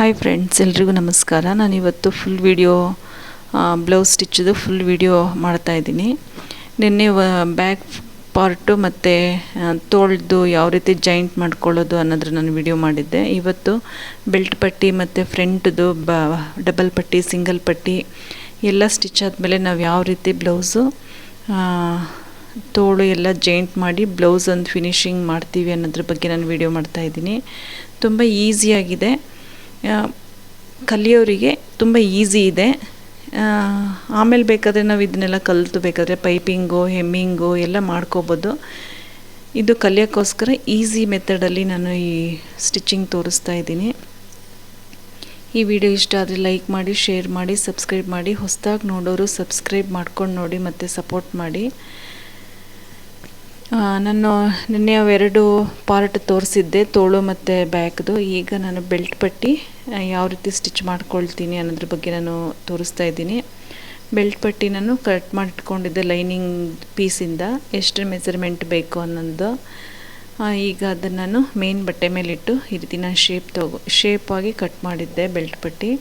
Hi friends ಎಲ್ರಿಗೂ ನಮಸ್ಕಾರ. ನಾನು ಇವತ್ತು ಫುಲ್ ವಿಡಿಯೋ ಬ್ಲೌಸ್ ಸ್ಟಿಚ್ಚದು ಫುಲ್ ವಿಡಿಯೋ ಮಾಡ್ತಾಯಿದ್ದೀನಿ ನಿನ್ನೆ ಬ್ಯಾಕ್ ಪಾರ್ಟು ಮತ್ತು ತೋಳ್ದು ಯಾವ ರೀತಿ ಜಾಯಿಂಟ್ ಮಾಡ್ಕೊಳ್ಳೋದು ಅನ್ನೋದ್ರ ನಾನು ವಿಡಿಯೋ ಮಾಡಿದ್ದೆ. ಇವತ್ತು ಬೆಲ್ಟ್ ಪಟ್ಟಿ ಮತ್ತು ಫ್ರಂಟ್ದು ಬ ಡಬಲ್ ಪಟ್ಟಿ ಸಿಂಗಲ್ ಪಟ್ಟಿ ಎಲ್ಲ ಸ್ಟಿಚ್ ಆದಮೇಲೆ ನಾವು ಯಾವ ರೀತಿ ಬ್ಲೌಸು ತೋಳು ಎಲ್ಲ ಜಾಯಿಂಟ್ ಮಾಡಿ ಬ್ಲೌಸ್ ಒಂದು ಫಿನಿಶಿಂಗ್ ಮಾಡ್ತೀವಿ ಅನ್ನೋದ್ರ ಬಗ್ಗೆ ನಾನು ವಿಡಿಯೋ ಮಾಡ್ತಾಯಿದ್ದೀನಿ ತುಂಬ ಈಸಿಯಾಗಿದೆ ಕಲಿಯೋರಿಗೆ ತುಂಬ ಈಸಿ ಇದೆ. ಆಮೇಲೆ ಬೇಕಾದರೆ ನಾವು ಇದನ್ನೆಲ್ಲ ಕಲಿತು ಬೇಕಾದರೆ ಪೈಪಿಂಗು, ಹೆಮ್ಮಿಂಗು ಎಲ್ಲ ಮಾಡ್ಕೋಬೋದು. ಇದು ಕಲಿಯೋಕ್ಕೋಸ್ಕರ ಈಸಿ ಮೆಥಡಲ್ಲಿ ನಾನು ಈ ಸ್ಟಿಚಿಂಗ್ ತೋರಿಸ್ತಾ ಇದ್ದೀನಿ. ಈ ವಿಡಿಯೋ ಇಷ್ಟ ಆದರೆ ಲೈಕ್ ಮಾಡಿ, ಶೇರ್ ಮಾಡಿ, ಸಬ್ಸ್ಕ್ರೈಬ್ ಮಾಡಿ. ಹೊಸದಾಗಿ ನೋಡೋರು ಸಬ್ಸ್ಕ್ರೈಬ್ ಮಾಡ್ಕೊಂಡು ನೋಡಿ ಮತ್ತು ಸಪೋರ್ಟ್ ಮಾಡಿ. ನಾನು ನಿನ್ನೆ ಅವೆರಡು ಪಾರ್ಟ್ ತೋರಿಸಿದ್ದೆ, ತೋಳು ಮತ್ತು ಬ್ಯಾಕ್ದು ಈಗ ನಾನು ಬೆಲ್ಟ್ ಪಟ್ಟಿ ಯಾವ ರೀತಿ ಸ್ಟಿಚ್ ಮಾಡ್ಕೊಳ್ತೀನಿ ಅನ್ನೋದ್ರ ಬಗ್ಗೆ ನಾನು ತೋರಿಸ್ತಾ ಇದ್ದೀನಿ. ಬೆಲ್ಟ್ ಪಟ್ಟಿ ನಾನು ಕಟ್ ಮಾಡಿಟ್ಕೊಂಡಿದ್ದೆ ಲೈನಿಂಗ್ ಪೀಸಿಂದ. ಎಷ್ಟು ಮೆಜರ್ಮೆಂಟ್ ಬೇಕು ಅನ್ನೋದು. ಈಗ ಅದನ್ನು ನಾನು ಮೇನ್ ಬಟ್ಟೆ ಮೇಲಿಟ್ಟು ಈ ರೀತಿ ನಾನು ಶೇಪ್ ತಗೋ ಶೇಪಾಗಿ ಕಟ್ ಮಾಡಿದ್ದೆ ಬೆಲ್ಟ್ ಪಟ್ಟಿ.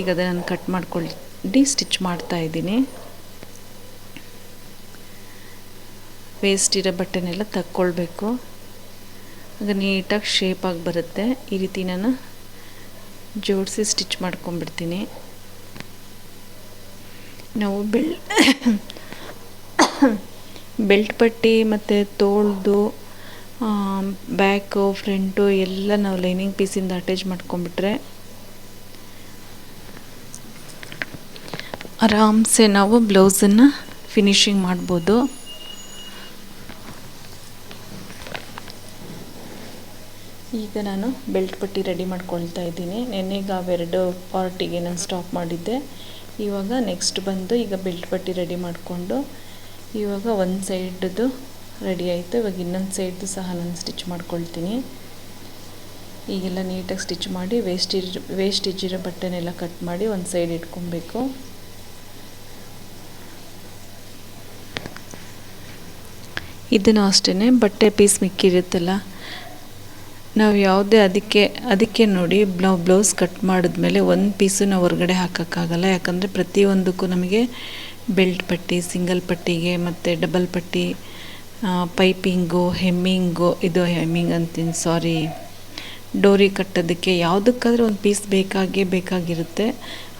ಈಗ ಅದನ್ನು ನಾನು ಕಟ್ ಮಾಡ್ಕೊಂಡು ಸ್ಟಿಚ್ ಮಾಡ್ತಾ ಇದ್ದೀನಿ. ವೇಸ್ಟ್ ಇರೋ ಬಟ್ಟೆನೆಲ್ಲ ತಕ್ಕೊಳ್ಬೇಕು. ಆಗ ನೀಟಾಗಿ ಶೇಪಾಗಿ ಬರುತ್ತೆ. ಈ ರೀತಿ ನಾನು ಜೋಡಿಸಿ ಸ್ಟಿಚ್ ಮಾಡ್ಕೊಂಬಿಡ್ತೀನಿ ನಾವು ಬೆಲ್ ಬೆಲ್ಟ್ ಪಟ್ಟಿ ಮತ್ತು ತೋಳ್ದು ಬ್ಯಾಕು ಫ್ರಂಟು ಎಲ್ಲ ನಾವು ಲೈನಿಂಗ್ ಪೀಸಿಂದ ಅಟ್ಯಾಚ್ ಮಾಡ್ಕೊಂಬಿಟ್ರೆ ಆರಾಮ್ಸೆ ನಾವು ಬ್ಲೌಸನ್ನು ಫಿನಿಶಿಂಗ್ ಮಾಡ್ಬೋದು. ಈಗ ನಾನು ಬೆಲ್ಟ್ ಪಟ್ಟಿ ರೆಡಿ ಮಾಡ್ಕೊಳ್ತಾ ಇದ್ದೀನಿ. ನೆನ್ನೆಗೆ ಅವೆರಡು ಪಾರ್ಟಿಗೆ ನಾನು ಸ್ಟಾಪ್ ಮಾಡಿದ್ದೆ. ಇವಾಗ ನೆಕ್ಸ್ಟ್ ಬಂದು ಈಗ ಬೆಲ್ಟ್ ಪಟ್ಟಿ ರೆಡಿ ಮಾಡಿಕೊಂಡು ಇವಾಗ ಒಂದು ಸೈಡ್ದು ರೆಡಿ ಆಯಿತು. ಇವಾಗ ಇನ್ನೊಂದು ಸೈಡ್ದು ಸಹ ನಾನು ಸ್ಟಿಚ್ ಮಾಡ್ಕೊಳ್ತೀನಿ. ಈಗೆಲ್ಲ ನೀಟಾಗಿ ಸ್ಟಿಚ್ ಮಾಡಿ ವೇಸ್ಟೇಜ್ ವೇಸ್ಟೇಜ್ ಇರೋ ಬಟ್ಟೆನೆಲ್ಲ ಕಟ್ ಮಾಡಿ ಒಂದು ಸೈಡ್ ಇಟ್ಕೊಬೇಕು. ಇದನ್ನು ಅಷ್ಟೇ ಬಟ್ಟೆ ಪೀಸ್ ಮಿಕ್ಕಿರುತ್ತಲ್ಲ? ನಾವು ಯಾವುದೇ ಅದಕ್ಕೆ ಅದಕ್ಕೆ ನೋಡಿ ನಾವು ಬ್ಲೌಸ್ ಕಟ್ ಮಾಡಿದ್ಮೇಲೆ ಒಂದು ಪೀಸು ನಾವು ಹೊರಗಡೆ ಹಾಕೋಕ್ಕಾಗಲ್ಲ. ಯಾಕಂದರೆ ಪ್ರತಿಯೊಂದಕ್ಕೂ ನಮಗೆ ಬೆಲ್ಟ್ ಪಟ್ಟಿ, ಸಿಂಗಲ್ ಪಟ್ಟಿಗೆ ಮತ್ತು ಡಬಲ್ ಪಟ್ಟಿ ಪೈಪಿಂಗು ಹೆಮ್ಮಿಂಗು ಇದು ಹೆಮ್ಮಿಂಗ್ ಅಂತೀನಿ ಸಾರಿ ಡೋರಿ ಕಟ್ಟೋದಕ್ಕೆ ಯಾವುದಕ್ಕಾದ್ರೂ ಒಂದು ಪೀಸ್ ಬೇಕಾಗೇ ಬೇಕಾಗಿರುತ್ತೆ.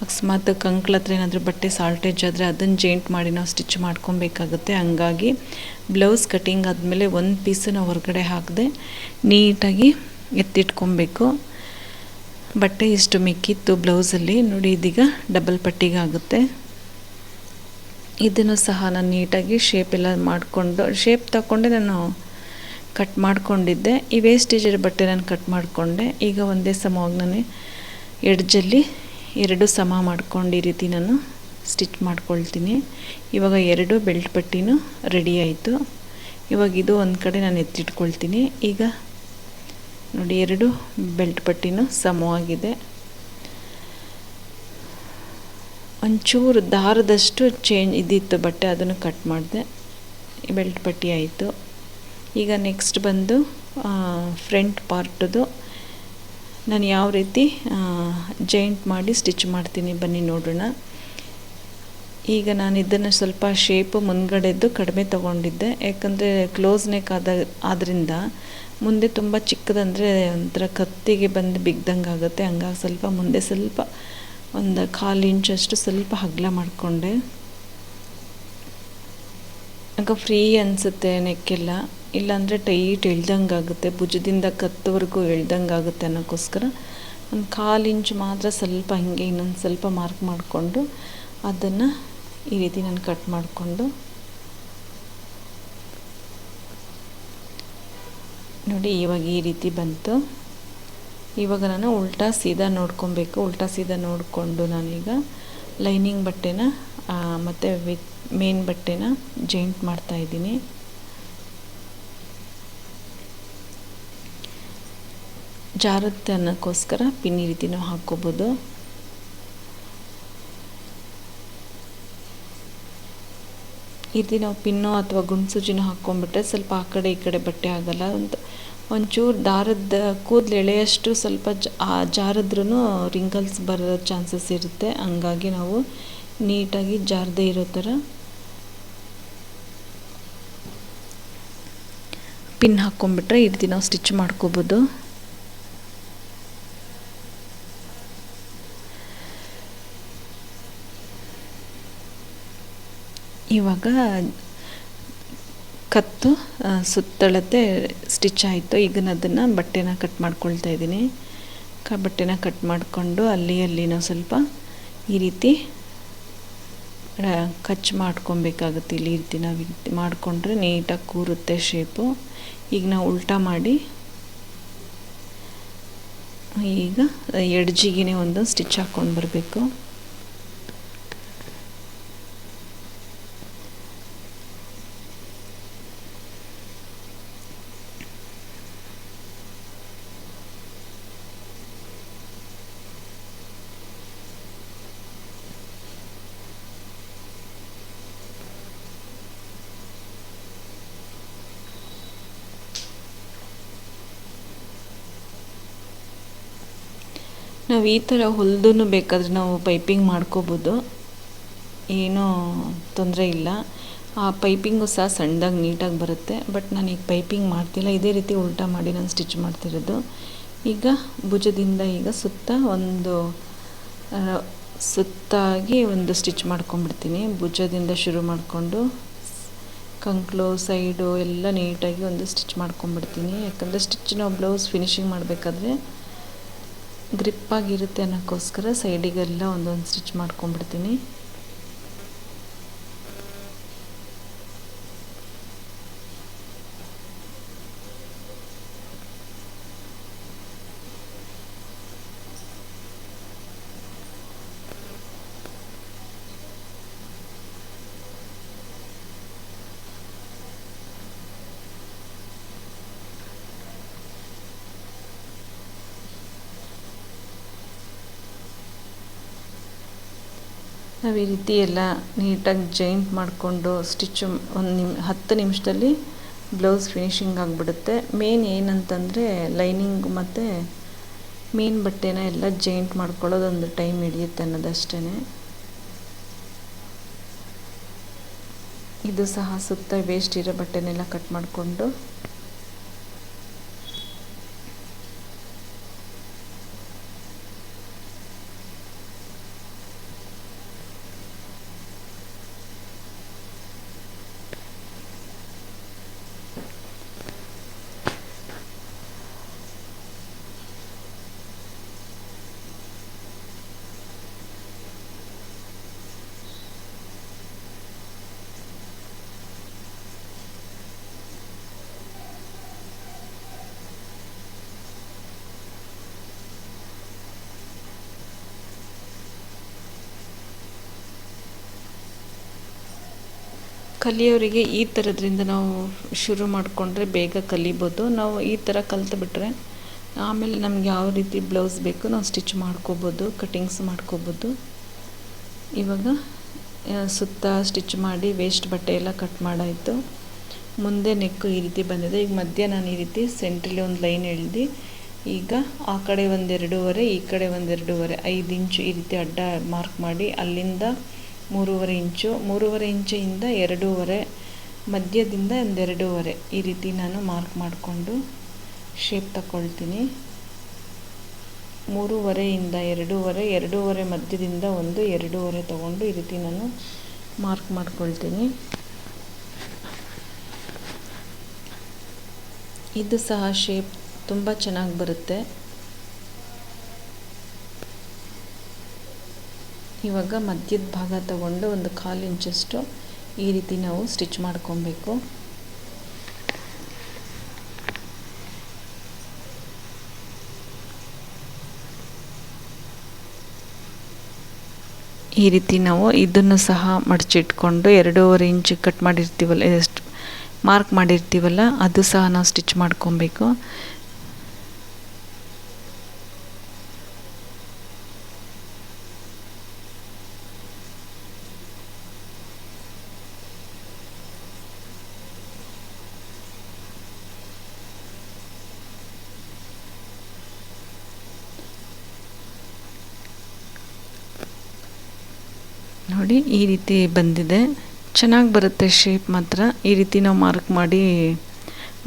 ಅಕಸ್ಮಾತ್ ಕಂಕ್ಳ ಹತ್ರ ಏನಾದರೂ ಬಟ್ಟೆ ಸಾಲ್ಟೇಜ್ ಆದರೆ ಅದನ್ನು ಜೇಂಟ್ ಮಾಡಿ ನಾವು ಸ್ಟಿಚ್ ಮಾಡ್ಕೊಬೇಕಾಗುತ್ತೆ. ಹಂಗಾಗಿ ಬ್ಲೌಸ್ ಕಟಿಂಗ್ ಆದಮೇಲೆ ಒಂದು ಪೀಸನ್ನ ಹೊರಗಡೆ ಹಾಕದೆ ನೀಟಾಗಿ ಎತ್ತಿಟ್ಕೊಬೇಕು. ಬಟ್ಟೆ ಇಷ್ಟು ಮಿಕ್ಕಿತ್ತು ಬ್ಲೌಸಲ್ಲಿ. ನೋಡಿ, ಇದೀಗ ಡಬಲ್ ಪಟ್ಟಿಗಾಗುತ್ತೆ ಇದನ್ನು ಸಹ ನಾನು ನೀಟಾಗಿ ಶೇಪ್ ಎಲ್ಲ ಮಾಡಿಕೊಂಡು ಶೇಪ್ ತಗೊಂಡೆ ನಾನು ಕಟ್ ಮಾಡಿಕೊಂಡಿದ್ದೆ. ಈ ವೇಸ್ಟೇಜ್ ಬಟ್ಟೆ ನಾನು ಕಟ್ ಮಾಡಿಕೊಂಡೆ. ಈಗ ಒಂದೇ ಸಮವಾಗಿ ನಾನು ಎಡ್ಜಲ್ಲಿ ಎರಡು ಸಮ ಮಾಡ್ಕೊಂಡು ಈ ರೀತಿ ನಾನು ಸ್ಟಿಚ್ ಮಾಡ್ಕೊಳ್ತೀನಿ. ಇವಾಗ ಎರಡು ಬೆಲ್ಟ್ ಪಟ್ಟಿನೂ ರೆಡಿ ಆಯಿತು. ಇವಾಗ ಇದು ಒಂದು ಕಡೆ ನಾನು ಎತ್ತಿಟ್ಕೊಳ್ತೀನಿ. ಈಗ ನೋಡಿ, ಎರಡು ಬೆಲ್ಟ್ ಪಟ್ಟಿನೂ ಸಮವಾಗಿದೆ ಒಂಚೂರು ದಾರದಷ್ಟು ಚೇಂಜ್ ಇದ್ದಿತ್ತು, ಬಟ್ಟೆ ಅದನ್ನು ಕಟ್ ಮಾಡಿದೆ. ಬೆಲ್ಟ್ ಪಟ್ಟಿ ಆಯಿತು. ಈಗ ನೆಕ್ಸ್ಟ್ ಬಂದು ಫ್ರಂಟ್ ಪಾರ್ಟದು ನಾನು ಯಾವ ರೀತಿ ಜೈಂಟ್ ಮಾಡಿ ಸ್ಟಿಚ್ ಮಾಡ್ತೀನಿ ಬನ್ನಿ ನೋಡೋಣ. ಈಗ ನಾನು ಇದನ್ನು ಸ್ವಲ್ಪ ಶೇಪು ಮುಂದ್ಗಡೆದ್ದು ಕಡಿಮೆ ತೊಗೊಂಡಿದ್ದೆ. ಯಾಕಂದರೆ ಕ್ಲೋಸ್ ನೆಕ್ ಆದ ಆದ್ದರಿಂದ ಮುಂದೆ ತುಂಬ ಚಿಕ್ಕದಂದರೆ ಒಂಥರ ಕತ್ತಿಗೆ ಬಂದು ಬಿಗ್ದಂಗೆ ಆಗುತ್ತೆ. ಹಂಗಾಗಿ ಸ್ವಲ್ಪ ಮುಂದೆ ಸ್ವಲ್ಪ ಒಂದು ಕಾಲು ಇಂಚಷ್ಟು ಸ್ವಲ್ಪ ಹಗ್ಲ ಮಾಡಿಕೊಂಡೆ. ಆಗ ಫ್ರೀ ಅನಿಸುತ್ತೆ ನೆಕ್ಕೆಲ್ಲ ಇಲ್ಲಾಂದರೆ ಟೈಟ್ ಎಳ್ದಂಗೆ ಆಗುತ್ತೆ ಭುಜದಿಂದ ಕತ್ತವರೆಗೂ ಎಳ್ದಂಗೆ ಆಗುತ್ತೆ ಅನ್ನೋಕ್ಕೋಸ್ಕರ ಒಂದು ಕಾಲು ಇಂಚು ಮಾತ್ರ ಸ್ವಲ್ಪ ಹಿಂಗೆ ಇನ್ನೊಂದು ಸ್ವಲ್ಪ ಮಾರ್ಕ್ ಮಾಡಿಕೊಂಡು ಅದನ್ನು ಈ ರೀತಿ ನಾನು ಕಟ್ ಮಾಡಿಕೊಂಡು ನೋಡಿ ಇವಾಗ ಈ ರೀತಿ ಬಂತು. ಇವಾಗ ನಾನು ಉಲ್ಟಾ ಸೀದಾ ನೋಡ್ಕೊಬೇಕು. ಉಲ್ಟಾ ಸೀದಾ ನೋಡಿಕೊಂಡು ನಾನೀಗ ಲೈನಿಂಗ್ ಬಟ್ಟೆನ ಮತ್ತು ವಿತ್ ಮೇನ್ ಬಟ್ಟೆನ ಜಾಯಿಂಟ್ ಮಾಡ್ತಾಯಿದ್ದೀನಿ ಜಾರುತ್ತೆ ಅನ್ನೋಕ್ಕೋಸ್ಕರ ಪಿನ್ ಈ ರೀತಿ ಹಾಕ್ಕೋಬೋದು. ಈ ರೀತಿ ನಾವು ಪಿನ್ನೋ ಅಥವಾ ಗುಂಡು ಹಾಕ್ಕೊಂಬಿಟ್ರೆ ಹಾಕ್ಕೊಂಡ್ಬಿಟ್ರೆ ಸ್ವಲ್ಪ ಆ ಕಡೆ ಈ ಕಡೆ ಬಟ್ಟೆ ಆಗಲ್ಲ. ಅಂತ ಒಂಚೂರು ದಾರದ ಕೂದಲು ಎಳೆಯಷ್ಟು ಸ್ವಲ್ಪ ಜಾರಿದ್ರೂ ರಿಂಕಲ್ಸ್ ಬರೋ ಚಾನ್ಸಸ್ ಇರುತ್ತೆ. ಹಂಗಾಗಿ ನಾವು ನೀಟಾಗಿ ಜಾರದೇ ಇರೋ ಥರ ಪಿನ್ ಹಾಕ್ಕೊಂಬಿಟ್ರೆ ಈ ರೀತಿ ನಾವು ಸ್ಟಿಚ್ ಮಾಡ್ಕೋಬೋದು. ಇವಾಗ ಕತ್ತು ಸುತ್ತಳತೆ ಸ್ಟಿಚ್ ಆಯಿತು. ಈಗ ನಾನು ಅದನ್ನು ಬಟ್ಟೆನ ಕಟ್ ಮಾಡ್ಕೊಳ್ತಾ ಇದ್ದೀನಿ. ಕ, ಬಟ್ಟೆನ ಕಟ್ ಮಾಡಿಕೊಂಡು ಅಲ್ಲಿ, ಅಲ್ಲಿನ ಸ್ವಲ್ಪ ಈ ರೀತಿ ಕಚ್ ಮಾಡ್ಕೊಬೇಕಾಗುತ್ತೆ. ಇಲ್ಲಿ ರೀತಿ ನಾವು ಮಾಡಿಕೊಂಡ್ರೆ ನೀಟಾಗಿ ಕೂರುತ್ತೆ ಶೇಪು ಈಗ ನಾವು ಉಲ್ಟಾ ಮಾಡಿ, ಈಗ ಎಡ್ಜಿಗೆ ಒಂದು ಸ್ಟಿಚ್ ಹಾಕ್ಕೊಂಡು ಬರಬೇಕು. ನಾವು ಈ ಥರ ಹೊಲ್ದೂ ಬೇಕಾದರೆ ನಾವು ಪೈಪಿಂಗ್ ಮಾಡ್ಕೋಬೋದು. ಏನೂ ತೊಂದರೆ ಇಲ್ಲ. ಆ ಪೈಪಿಂಗು ಸಹ ಸಣ್ಣದಾಗಿ ನೀಟಾಗಿ ಬರುತ್ತೆ. ಬಟ್ ನಾನು ಈಗ ಪೈಪಿಂಗ್ ಮಾಡ್ತಿಲ್ಲ. ಇದೇ ರೀತಿ ಉಲ್ಟಾ ಮಾಡಿ ನಾನು ಸ್ಟಿಚ್ ಮಾಡ್ತಿರೋದು. ಈಗ ಭುಜದಿಂದ ಈಗ ಸುತ್ತ ಒಂದು ಸುತ್ತಾಗಿ ಒಂದು ಸ್ಟಿಚ್ ಮಾಡ್ಕೊಂಬಿಡ್ತೀನಿ ಭುಜದಿಂದ ಶುರು ಮಾಡಿಕೊಂಡು ಕಂಕ್ಳು ಸೈಡು ಎಲ್ಲ ನೀಟಾಗಿ ಒಂದು ಸ್ಟಿಚ್ ಮಾಡ್ಕೊಂಬಿಡ್ತೀನಿ ಯಾಕಂದರೆ ಸ್ಟಿಚ್ ನಾವು ಬ್ಲೌಸ್ ಫಿನಿಶಿಂಗ್ ಮಾಡಬೇಕಾದ್ರೆ ಗ್ರಿಪ್ಪಾಗಿರುತ್ತೆ ಅನ್ನೋಕ್ಕೋಸ್ಕರ ಸೈಡಿಗೆಲ್ಲ ಒಂದೊಂದು ಸ್ಟಿಚ್ ಮಾಡ್ಕೊಂಬಿಡ್ತೀನಿ ನಾವು ಈ ರೀತಿ ಎಲ್ಲ ನೀಟಾಗಿ ಜಾಯಿಂಟ್ ಮಾಡಿಕೊಂಡು ಸ್ಟಿಚ್ ಒಂದು ನಿಮ್, ಹತ್ತು ನಿಮಿಷದಲ್ಲಿ ಬ್ಲೌಸ್ ಫಿನಿಶಿಂಗ್ ಆಗಿಬಿಡುತ್ತೆ. ಮೇನ್ ಏನಂತಂದರೆ ಲೈನಿಂಗ್ ಮತ್ತು ಮೇನ್ ಬಟ್ಟೆನ ಎಲ್ಲ ಜೈಂಟ್ ಮಾಡ್ಕೊಳ್ಳೋದೊಂದು ಟೈಮ್ ಹಿಡಿಯುತ್ತೆ ಅನ್ನೋದಷ್ಟೇ ಇದು ಸಹ ಸುತ್ತ ವೇಸ್ಟ್ ಇರೋ ಬಟ್ಟೆನೆಲ್ಲ ಕಟ್ ಮಾಡಿಕೊಂಡು ಕಲಿಯೋರಿಗೆ ಈ ಥರದ್ರಿಂದ ನಾವು ಶುರು ಮಾಡಿಕೊಂಡ್ರೆ ಬೇಗ ಕಲಿಬೋದು. ನಾವು ಈ ಥರ ಕಲ್ತ್ಬಿಟ್ರೆ ಆಮೇಲೆ ನಮ್ಗೆ ಯಾವ ರೀತಿ ಬ್ಲೌಸ್ ಬೇಕು ನಾವು ಸ್ಟಿಚ್ ಮಾಡ್ಕೋಬೋದು, ಕಟಿಂಗ್ಸ್ ಮಾಡ್ಕೋಬೋದು. ಇವಾಗ ಸುತ್ತ ಸ್ಟಿಚ್ ಮಾಡಿ ವೇಸ್ಟ್ ಬಟ್ಟೆ ಎಲ್ಲ ಕಟ್ ಮಾಡಾಯಿತು. ಮುಂದೆ ನೆಕ್ಕು ಈ ರೀತಿ ಬಂದಿದೆ. ಈಗ ಮಧ್ಯ ನಾನು ಈ ರೀತಿ ಸೆಂಟ್ರಲ್ಲಿ ಒಂದು ಲೈನ್ ಎಳ್ದು ಈಗ ಆ ಕಡೆ ಒಂದೆರಡೂವರೆ, ಈ ಕಡೆ ಒಂದೆರಡೂವರೆ, ಐದು ಇಂಚು ಈ ರೀತಿ ಅಡ್ಡ ಮಾರ್ಕ್ ಮಾಡಿ ಅಲ್ಲಿಂದ ಮೂರುವರೆ ಇಂಚು, ಮೂರುವರೆ ಇಂಚಿಂದ ಎರಡೂವರೆ, ಮಧ್ಯದಿಂದ ಒಂದೆರಡೂವರೆ. ಈ ರೀತಿ ನಾನು ಮಾರ್ಕ್ ಮಾಡಿಕೊಂಡು ಶೇಪ್ ತಗೊಳ್ತೀನಿ ಮೂರುವರೆಯಿಂದ ಎರಡೂವರೆ ಎರಡೂವರೆ ಮಧ್ಯದಿಂದ ಒಂದು, ಎರಡೂವರೆ ತಗೊಂಡು ಈ ರೀತಿ ನಾನು ಮಾರ್ಕ್ ಮಾಡ್ಕೊಳ್ತೀನಿ. ಇದು ಸಹ ಶೇಪ್ ತುಂಬ ಚೆನ್ನಾಗಿ ಬರುತ್ತೆ. ಇವಾಗ ಮಧ್ಯದ ಭಾಗ ತಗೊಂಡು ಒಂದು ಕಾಲು ಇಂಚಷ್ಟು ಈ ರೀತಿ ನಾವು ಸ್ಟಿಚ್ ಮಾಡ್ಕೊಬೇಕು. ಈ ರೀತಿ ನಾವು ಇದನ್ನು ಸಹ ಮಡಚಿಟ್ಕೊಂಡು ಎರಡೂವರೆ ಇಂಚ್ ಕಟ್ ಮಾಡಿರ್ತೀವಲ್ಲ, ಎಷ್ಟು ಮಾರ್ಕ್ ಮಾಡಿರ್ತೀವಲ್ಲ, ಅದು ಸಹ ನಾವು ಸ್ಟಿಚ್ ಮಾಡ್ಕೊಬೇಕು. ನೋಡಿ ಈ ರೀತಿ ಬಂದಿದೆ. ಚೆನ್ನಾಗಿ ಬರುತ್ತೆ ಶೇಪ್ ಮಾತ್ರ. ಈ ರೀತಿ ನಾವು ಮಾರ್ಕ್ ಮಾಡಿ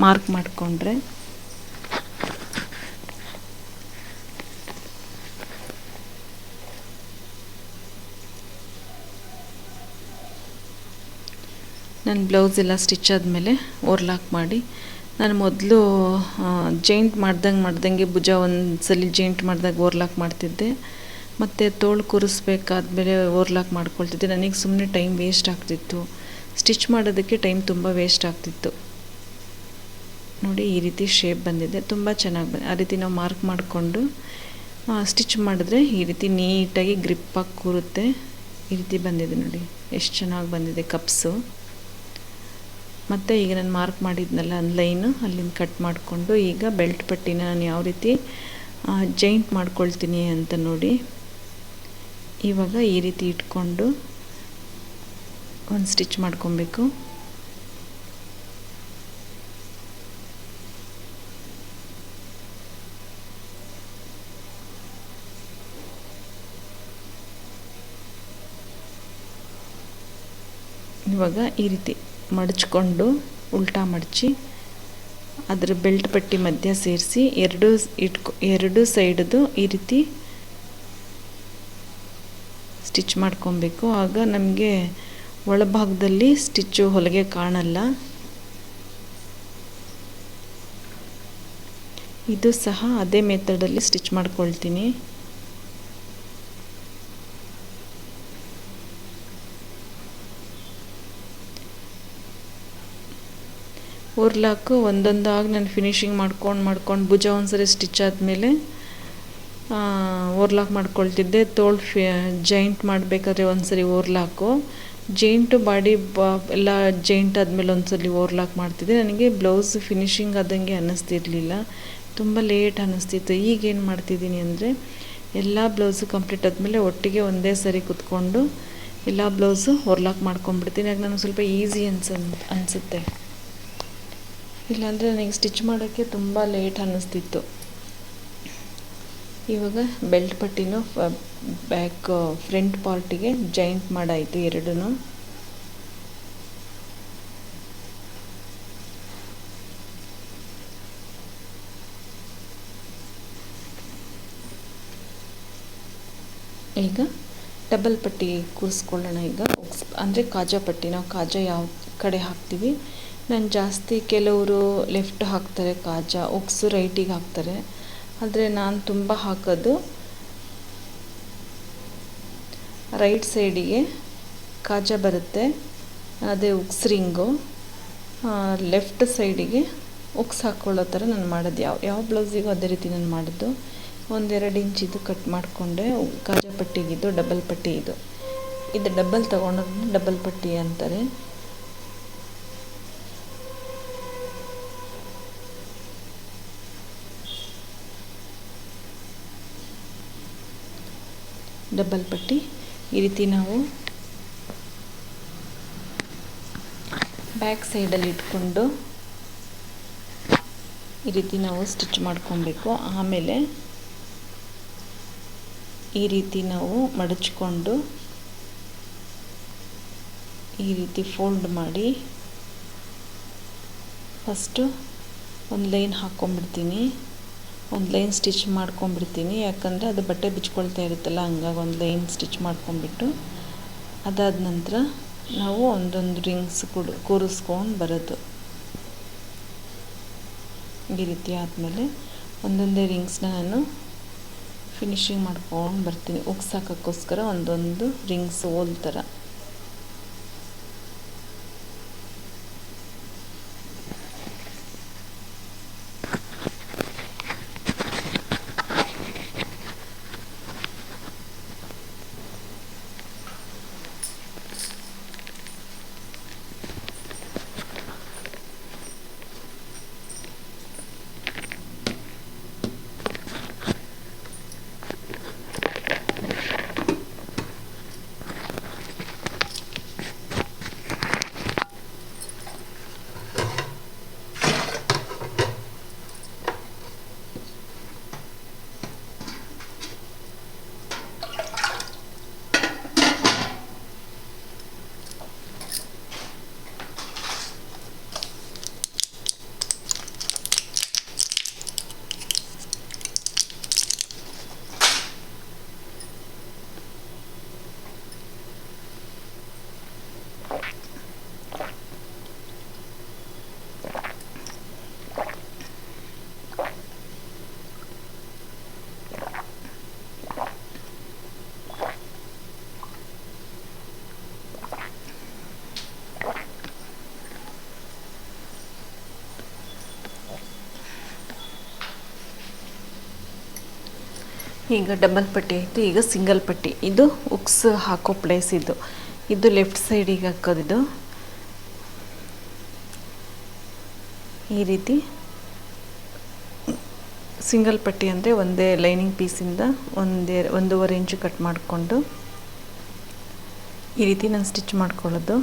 ಮಾರ್ಕ್ ಮಾಡಿಕೊಂಡ್ರೆ. ನನ್ನ ಬ್ಲೌಸ್ ಎಲ್ಲ ಸ್ಟಿಚ್ ಆದಮೇಲೆ ಓರ್ಲಾಕ್ ಮಾಡಿ. ನಾನು ಮೊದಲು ಜೈಂಟ್ ಮಾಡ್ದಂಗೆ ಮಾಡ್ದಂಗೆ ಭುಜ ಒಂದು ಸಲ ಜೈಂಟ್ ಮಾಡಿದಾಗ ಓರ್ಲಾಕ್ ಮಾಡ್ತಿದ್ದೆ. ಮತ್ತು ತೋಳು ಕೂರಿಸ್ಬೇಕಾದ್ಮೇಲೆ ಓರ್ಲಾಕ್ ಮಾಡ್ಕೊಳ್ತಿದ್ದೆ. ನನಗೆ ಸುಮ್ಮನೆ ಟೈಮ್ ವೇಸ್ಟ್ ಆಗ್ತಿತ್ತು. ಸ್ಟಿಚ್ ಮಾಡೋದಕ್ಕೆ ಟೈಮ್ ತುಂಬ ವೇಸ್ಟ್ ಆಗ್ತಿತ್ತು. ನೋಡಿ, ಈ ರೀತಿ ಶೇಪ್ ಬಂದಿದೆ. ತುಂಬ ಚೆನ್ನಾಗಿ ಬಂದಿದೆ ಆ ರೀತಿ ನಾವು ಮಾರ್ಕ್ ಮಾಡಿಕೊಂಡು ಸ್ಟಿಚ್ ಮಾಡಿದ್ರೆ ಈ ರೀತಿ ನೀಟಾಗಿ ಗ್ರಿಪ್ಪಾಗಿ ಕೂರುತ್ತೆ. ಈ ರೀತಿ ಬಂದಿದೆ ನೋಡಿ. ಎಷ್ಟು ಚೆನ್ನಾಗಿ ಬಂದಿದೆ ಕಪ್ಸು. ಮತ್ತು ಈಗ ನಾನು ಮಾರ್ಕ್ ಮಾಡಿದ್ನಲ್ಲ ಒಂದು ಲೈನು, ಅಲ್ಲಿಂದ ಕಟ್ ಮಾಡಿಕೊಂಡು ಈಗ ಬೆಲ್ಟ್ ಪಟ್ಟಿನ ನಾನು ಯಾವ ರೀತಿ ಜೈಂಟ್ ಮಾಡ್ಕೊಳ್ತೀನಿ ಅಂತ ನೋಡಿ. ಇವಾಗ ಈ ರೀತಿ ಇಟ್ಕೊಂಡು ಒಂದು ಸ್ಟಿಚ್ ಮಾಡ್ಕೊಬೇಕು. ಇವಾಗ ಈ ರೀತಿ ಮಡಚ್ಕೊಂಡು ಉಲ್ಟಾ ಮಡಚಿ ಅದರ ಬೆಲ್ಟ್ ಪಟ್ಟಿ ಮಧ್ಯ ಸೇರಿಸಿ ಎರಡು ಇಟ್ಕೊ ಎರಡು ಸೈಡ್ದು ಈ ರೀತಿ ಸ್ಟಿಚ್ ಮಾಡ್ಕೊಬೇಕು. ಆಗ ನಮಗೆ ಒಳಭಾಗದಲ್ಲಿ ಸ್ಟಿಚ್ಚು ಹೊಲಿಗೆ ಕಾಣಲ್ಲ. ಇದು ಸಹ ಅದೇ ಮೆಥಡಲ್ಲಿ ಸ್ಟಿಚ್ ಮಾಡ್ಕೊಳ್ತೀನಿ. ಓರ್ಲಾಕು ಒಂದೊಂದಾಗಿ ನಾನು ಫಿನಿಶಿಂಗ್ ಮಾಡ್ಕೊಂಡು ಮಾಡ್ಕೊಂಡು ಭುಜ ಒಂದ್ಸರಿ ಸ್ಟಿಚ್ ಆದಮೇಲೆ ಓರ್ಲಾಕ್ ಮಾಡ್ಕೊಳ್ತಿದ್ದೆ. ತೋಳು ಫಿ, ಜೈಂಟ್ ಮಾಡಬೇಕಾದ್ರೆ ಒಂದ್ಸರಿ ಓರ್ಲಾಕು. ಜೈಂಟು ಬಾಡಿ ಬಾ, ಎಲ್ಲ ಜೈಂಟ್ ಆದಮೇಲೆ ಒಂದ್ಸಲಿ ಓರ್ಲಾಕ್ ಮಾಡ್ತಿದ್ದೆ. ನನಗೆ ಬ್ಲೌಸ್ ಫಿನಿಶಿಂಗ್ ಆದಂಗೆ ಅನ್ನಿಸ್ತಿರ್ಲಿಲ್ಲ. ತುಂಬ ಲೇಟ್ ಅನ್ನಿಸ್ತಿತ್ತು. ಈಗೇನು ಮಾಡ್ತಿದ್ದೀನಿ ಅಂದರೆ, ಎಲ್ಲ ಬ್ಲೌಸು ಕಂಪ್ಲೀಟ್ ಆದಮೇಲೆ ಒಟ್ಟಿಗೆ ಒಂದೇ ಸರಿ ಕುತ್ಕೊಂಡು ಎಲ್ಲ ಬ್ಲೌಸು ಓರ್ಲಾಕ್ ಮಾಡ್ಕೊಂಡ್ಬಿಡ್ತೀನಿ. ಆಗ ನನಗೆ ಸ್ವಲ್ಪ ಈಸಿ ಅನ್ಸ, ಅನಿಸುತ್ತೆ. ಇಲ್ಲಾಂದರೆ ನನಗೆ ಸ್ಟಿಚ್ ಮಾಡೋಕ್ಕೆ ತುಂಬ ಲೇಟ್ ಅನ್ನಿಸ್ತಿತ್ತು. ಇವಾಗ ಬೆಲ್ಟ್ ಪಟ್ಟಿನೂ ಬ್ಯಾಕ್ ಫ್ರಂಟ್ ಪಾರ್ಟಿಗೆ ಜಾಯಿಂಟ್ ಮಾಡಾಯಿತು ಎರಡೂ ಈಗ ಡಬಲ್ ಪಟ್ಟಿ ಕೂರಿಸ್ಕೊಳ್ಳೋಣ ಈಗ. ಅಂದರೆ ಕಾಜಾ ಪಟ್ಟಿ, ನಾವು ಕಾಜಾ ಯಾವ ಕಡೆ ಹಾಕ್ತೀವಿ? ನಾನು ಜಾಸ್ತಿ ಕೆಲವರು ಲೆಫ್ಟ್ ಹಾಕ್ತಾರೆ, ಕಾಜಾ ಉಕ್ಸು ರೈಟಿಗೆ ಹಾಕ್ತಾರೆ. ಆದರೆ ನಾನು ತುಂಬ ಹಾಕೋದು. ರೈಟ್ ಸೈಡಿಗೆ ಕಾಜಾ ಬರುತ್ತೆ, ಅದೇ ಉಕ್ಸ್ ರಿಂಗು ಲೆಫ್ಟ್ ಸೈಡಿಗೆ ಉಕ್ಸ್ ಹಾಕ್ಕೊಳ್ಳೋ ಥರ ನಾನು ಮಾಡೋದು. ಯಾವ ಯಾವ ಬ್ಲೌಸಿಗೂ ಅದೇ ರೀತಿ ನಾನು ಮಾಡೋದು ಒಂದೆರಡು ಇಂಚಿದು ಕಟ್ ಮಾಡಿಕೊಂಡೆ, ಕಾಜಾ ಪಟ್ಟಿಗಿದ್ದು, ಡಬಲ್ ಪಟ್ಟಿ ಇದು. ಇದು ಡಬಲ್ ತೊಗೊಂಡ್ರೆ ಡಬಲ್ ಪಟ್ಟಿ ಅಂತಾರೆ. ಡಬಲ್ ಪಟ್ಟಿ. ಈ ರೀತಿ ನಾವು ಬ್ಯಾಕ್ ಸೈಡಲ್ಲಿ ಇಟ್ಕೊಂಡು ಈ ರೀತಿ ನಾವು ಸ್ಟಿಚ್ ಮಾಡ್ಕೊಬೇಕು. ಆಮೇಲೆ ಈ ರೀತಿ ನಾವು ಮಡಚ್ಕೊಂಡು ಈ ರೀತಿ ಫೋಲ್ಡ್ ಮಾಡಿ ಫಸ್ಟು ಒಂದು ಲೈನ್ ಹಾಕ್ಕೊಂಬಿಡ್ತೀನಿ ಒಂದು ಲೈನ್ ಸ್ಟಿಚ್ ಮಾಡ್ಕೊಂಬಿಡ್ತೀನಿ ಯಾಕಂದರೆ ಅದು ಬಟ್ಟೆ ಬಿಚ್ಕೊಳ್ತಾ ಇರುತ್ತಲ್ಲ, ಹಂಗಾಗಿ ಒಂದು ಲೈನ್ ಸ್ಟಿಚ್ ಮಾಡ್ಕೊಂಬಿಟ್ಟು ಅದಾದ ನಂತರ ನಾವು ಒಂದೊಂದು ರಿಂಗ್ಸ್ ಕೂಡ, ಕೂರಿಸ್ಕೊಂಡು ಬರೋದು. ಈ ರೀತಿ ಆದಮೇಲೆ ಒಂದೊಂದೇ ರಿಂಗ್ಸ್ನ ನಾನು ಫಿನಿಶಿಂಗ್ ಮಾಡ್ಕೊಂಡು ಬರ್ತೀನಿ. ಉಗ್ಸಾಕೋಕ್ಕೋಸ್ಕರ ಒಂದೊಂದು ರಿಂಗ್ಸ್ ಹೋಲ್ ಥರ. ಈಗ ಡಬಲ್ ಪಟ್ಟಿ ಆಯಿತು, ಈಗ ಸಿಂಗಲ್ ಪಟ್ಟಿ. ಇದು ಉಕ್ಸ್ ಹಾಕೋ ಪ್ಲೇಸ್ ಇದು. ಇದು ಲೆಫ್ಟ್ ಸೈಡಿಗೆ ಹಾಕೋದಿದು ಈ ರೀತಿ ಸಿಂಗಲ್ ಪಟ್ಟಿ ಅಂದರೆ ಒಂದೇ ಲೈನಿಂಗ್ ಪೀಸಿಂದ ಒಂದೇ, ಒಂದೂವರೆ ಇಂಚು ಕಟ್ ಮಾಡಿಕೊಂಡು ಈ ರೀತಿ ನಾನು ಸ್ಟಿಚ್ ಮಾಡ್ಕೊಳ್ಳೋದು.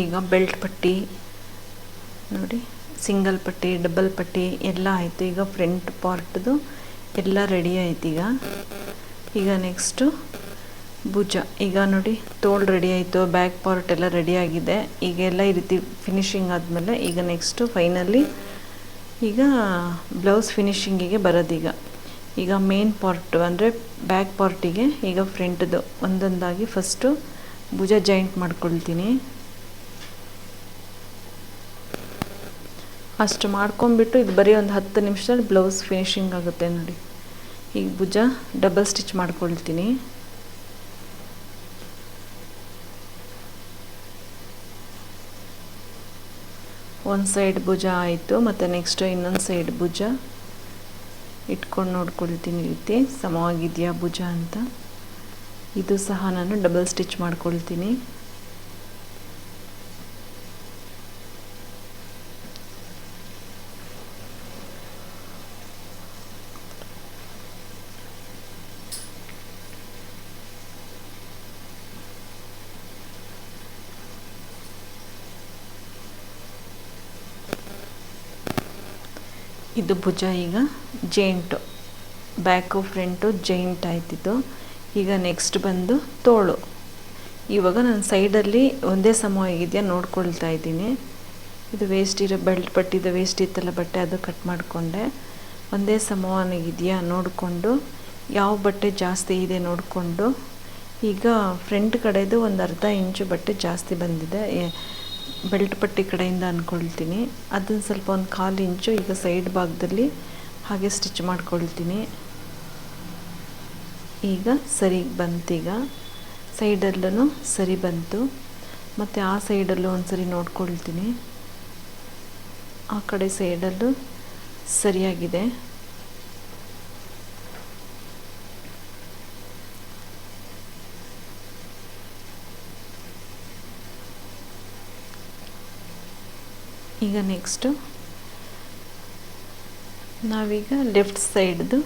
ಈಗ ಬೆಲ್ಟ್ ಪಟ್ಟಿ, ನೋಡಿ, ಸಿಂಗಲ್ ಪಟ್ಟಿ, ಡಬಲ್ ಪಟ್ಟಿ ಎಲ್ಲ ಆಯಿತು. ಈಗ ಫ್ರಂಟ್ ಪಾರ್ಟ್ದು ಎಲ್ಲ ರೆಡಿ ಆಯ್ತು ಈಗ. ಈಗ ನೆಕ್ಸ್ಟು ಭುಜ. ಈಗ ನೋಡಿ ತೋಳು ರೆಡಿ ಆಯಿತು ಬ್ಯಾಕ್ ಪಾರ್ಟ್ ಎಲ್ಲ ರೆಡಿ ಆಗಿದೆ. ಈಗ ಎಲ್ಲ ಈ ರೀತಿ ಫಿನಿಶಿಂಗ್ ಆದಮೇಲೆ ಈಗ ನೆಕ್ಸ್ಟು ಫೈನಲಿ ಈಗ ಬ್ಲೌಸ್ ಫಿನಿಶಿಂಗಿಗೆ ಬರೋದೀಗ ಈಗ. ಮೇನ್ ಪಾರ್ಟು ಅಂದರೆ ಬ್ಯಾಕ್ ಪಾರ್ಟಿಗೆ ಈಗ ಫ್ರಂಟ್ದು ಒಂದೊಂದಾಗಿ ಫಸ್ಟು ಭುಜ ಜಾಯಿಂಟ್ ಮಾಡ್ಕೊಳ್ತೀನಿ. ಅಷ್ಟು ಮಾಡ್ಕೊಂಬಿಟ್ಟು ಇದು ಬರೀ ಒಂದು ಹತ್ತು ನಿಮಿಷದಲ್ಲಿ ಬ್ಲೌಸ್ ಫಿನಿಶಿಂಗ್ ಆಗುತ್ತೆ ನೋಡಿ. ಈಗ ಭುಜ ಡಬಲ್ ಸ್ಟಿಚ್ ಮಾಡ್ಕೊಳ್ತೀನಿ. ಒಂದು ಸೈಡ್ ಭುಜ ಆಯಿತು, ಮತ್ತು ನೆಕ್ಸ್ಟ್ ಇನ್ನೊಂದು ಸೈಡ್ ಭುಜ. ಇಟ್ಕೊಂಡು ನೋಡ್ಕೊಳ್ತೀನಿ ರೀತಿ. ಸಮವಾಗಿದೆಯಾ ಭುಜ ಅಂತ. ಇದು ಸಹ ನಾನು ಡಬಲ್ ಸ್ಟಿಚ್ ಮಾಡ್ಕೊಳ್ತೀನಿ. ಇದು ಭುಜ ಈಗ ಜೈಂಟು ಬ್ಯಾಕು ಫ್ರಂಟು ಜೈಂಟ್ ಆಯ್ತಿದ್ದು ಈಗ ನೆಕ್ಸ್ಟ್ ಬಂದು ತೋಳು. ಇವಾಗ ನಾನು ಸೈಡಲ್ಲಿ ಒಂದೇ ಸಮವಾಗಿದೆಯಾ ನೋಡ್ಕೊಳ್ತಾ ಇದ್ದೀನಿ. ಇದು ವೇಸ್ಟ್ ಇರೋ ಬೆಲ್ಟ್ ಪಟ್ಟಿದ್ದು ವೇಸ್ಟ್ ಇತ್ತಲ್ಲ ಬಟ್ಟೆ, ಅದು ಕಟ್ ಮಾಡಿಕೊಂಡೆ. ಒಂದೇ ಸಮವಾಗಿದೆಯಾ ನೋಡಿಕೊಂಡು, ಯಾವ ಬಟ್ಟೆ ಜಾಸ್ತಿ ಇದೆ ನೋಡಿಕೊಂಡು. ಈಗ ಫ್ರಂಟ್ ಕಡೆದು ಒಂದು ಅರ್ಧ ಇಂಚು ಬಟ್ಟೆ ಜಾಸ್ತಿ ಬಂದಿದೆ. ಬೆಲ್ಟ್ ಪಟ್ಟಿ ಕಡೆಯಿಂದ ಅಂದ್ಕೊಳ್ತೀನಿ ಅದನ್ನು ಸ್ವಲ್ಪ ಒಂದು ಕಾಲು ಇಂಚು ಈಗ ಸೈಡ್ ಭಾಗದಲ್ಲಿ ಹಾಗೆ ಸ್ಟಿಚ್ ಮಾಡ್ಕೊಳ್ತೀನಿ. ಈಗ ಸರಿ ಬಂತೀಗ? ಸೈಡಲ್ಲೂ ಸರಿ ಬಂತು. ಮತ್ತು ಆ ಸೈಡಲ್ಲೂ ಒಂದು ಸರಿ ನೋಡ್ಕೊಳ್ತೀನಿ. ಆ ಕಡೆ ಸೈಡಲ್ಲೂ ಸರಿಯಾಗಿದೆ. ಈಗ ನೆಕ್ಸ್ಟು ನಾವೀಗ ಲೆಫ್ಟ್ ಸೈಡ್ದು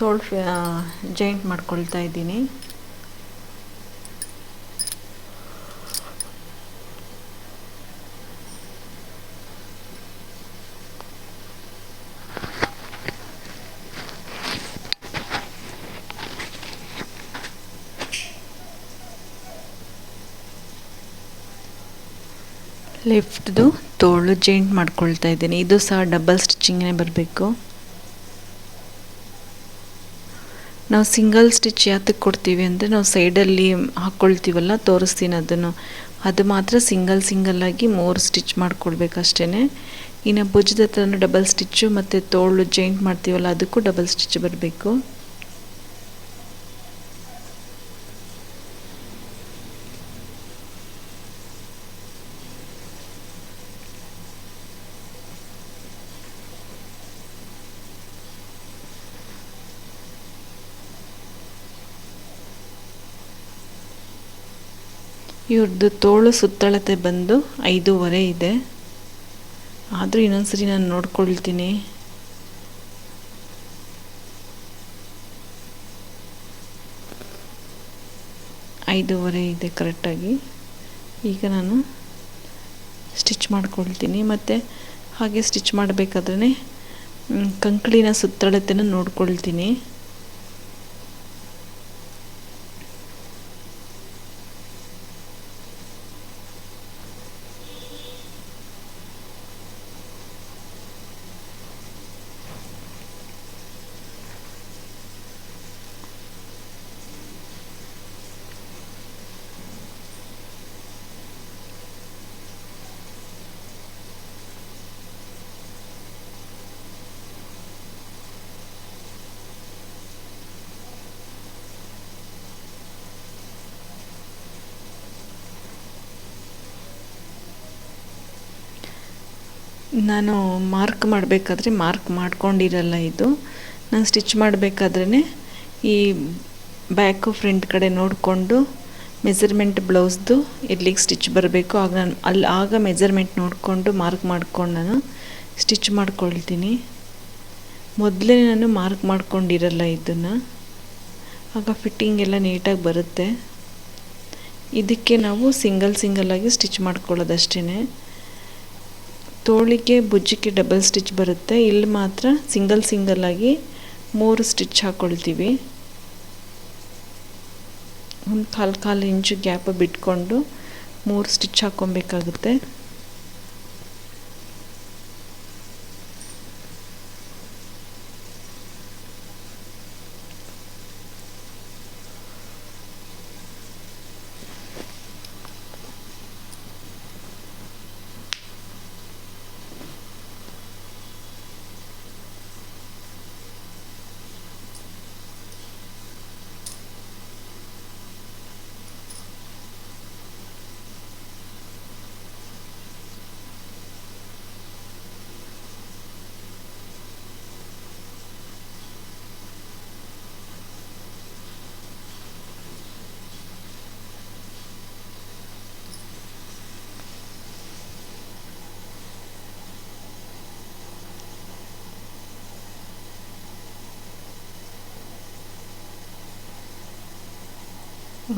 ತೋಳು ಜಾಯಿಂಟ್ ಮಾಡ್ಕೊಳ್ತಾ ಇದ್ದೀನಿ. ಲೆಫ್ಟ್ದು ತೋಳು ಜಾಯಿಂಟ್ ಮಾಡ್ಕೊಳ್ತಾ ಇದ್ದೀನಿ. ಇದು ಸಹ ಡಬಲ್ ಸ್ಟಿಚಿಂಗೇ ಬರಬೇಕು. ನಾವು ಸಿಂಗಲ್ ಸ್ಟಿಚ್ ಯಾತಕ್ಕೆ ಕೊಡ್ತೀವಿ ಅಂದರೆ ನಾವು ಸೈಡಲ್ಲಿ ಹಾಕ್ಕೊಳ್ತೀವಲ್ಲ, ತೋರಿಸ್ತೀನಿ ಅದನ್ನು. ಅದು ಮಾತ್ರ ಸಿಂಗಲ್ ಸಿಂಗಲ್ಲಾಗಿ ಮೂರು ಸ್ಟಿಚ್ ಮಾಡ್ಕೊಳ್ಬೇಕಷ್ಟೇ ಇನ್ನು ಭುಜದ ಹತ್ರನೂ ಡಬಲ್ ಸ್ಟಿಚ್ಚು ಮತ್ತು ತೋಳು ಜಾಯಿಂಟ್ ಮಾಡ್ತೀವಲ್ಲ, ಅದಕ್ಕೂ ಡಬಲ್ ಸ್ಟಿಚ್ ಬರಬೇಕು. ಇವ್ರದ್ದು ತೋಳು ಸುತ್ತಳತೆ ಬಂದು ಐದೂವರೆ ಇದೆ. ಆದರೂ ಇನ್ನೊಂದ್ಸರಿ ನಾನು ನೋಡ್ಕೊಳ್ತೀನಿ. ಐದೂವರೆ ಇದೆ ಕರೆಕ್ಟಾಗಿ ಈಗ ನಾನು ಸ್ಟಿಚ್ ಮಾಡ್ಕೊಳ್ತೀನಿ. ಮತ್ತು ಹಾಗೆ ಸ್ಟಿಚ್ ಮಾಡಬೇಕಾದ್ರೆ ಕಂಕಳಿನ ಸುತ್ತಳತೆನ ನೋಡ್ಕೊಳ್ತೀನಿ. ನಾನು ಮಾರ್ಕ್ ಮಾಡಬೇಕಾದ್ರೆ ಮಾರ್ಕ್ ಮಾಡ್ಕೊಂಡಿರಲ್ಲ ಇದು. ನಾನು ಸ್ಟಿಚ್ ಮಾಡಬೇಕಾದ್ರೇ ಈ ಬ್ಯಾಕು ಫ್ರಂಟ್ ಕಡೆ ನೋಡಿಕೊಂಡು ಮೆಸರ್ಮೆಂಟ್ ಬ್ಲೌಸ್ದು ಎಲ್ಲಿಗೆ ಸ್ಟಿಚ್ ಬರಬೇಕು, ಆಗ ನಾನು ಅಲ್ಲಿ ಆಗ ಮೆಜರ್ಮೆಂಟ್ ನೋಡಿಕೊಂಡು ಮಾರ್ಕ್ ಮಾಡ್ಕೊಂಡು ನಾನು ಸ್ಟಿಚ್ ಮಾಡ್ಕೊಳ್ತೀನಿ. ಮೊದಲೇ ನಾನು ಮಾರ್ಕ್ ಮಾಡ್ಕೊಂಡಿರಲ್ಲ ಇದನ್ನು. ಆಗ ಫಿಟ್ಟಿಂಗ್ ಎಲ್ಲ ನೀಟಾಗಿ ಬರುತ್ತೆ. ಇದಕ್ಕೆ ನಾವು ಸಿಂಗಲ್ ಸಿಂಗಲ್ಲಾಗಿ ಸ್ಟಿಚ್ ಮಾಡ್ಕೊಳ್ಳೋದಷ್ಟೇ ತೋಳಿಗೆ ಬುಜ್ಜಿಗೆ ಡಬಲ್ ಸ್ಟಿಚ್ ಬರುತ್ತೆ. ಇಲ್ಲಿ ಮಾತ್ರ ಸಿಂಗಲ್ ಸಿಂಗಲ್ಲಾಗಿ ಮೂರು ಸ್ಟಿಚ್ ಹಾಕ್ಕೊಳ್ತೀವಿ ಒಂದು ಕಾಲು ಕಾಲು ಇಂಚು ಗ್ಯಾಪ್ ಬಿಟ್ಕೊಂಡು ಮೂರು ಸ್ಟಿಚ್ ಹಾಕ್ಕೊಬೇಕಾಗುತ್ತೆ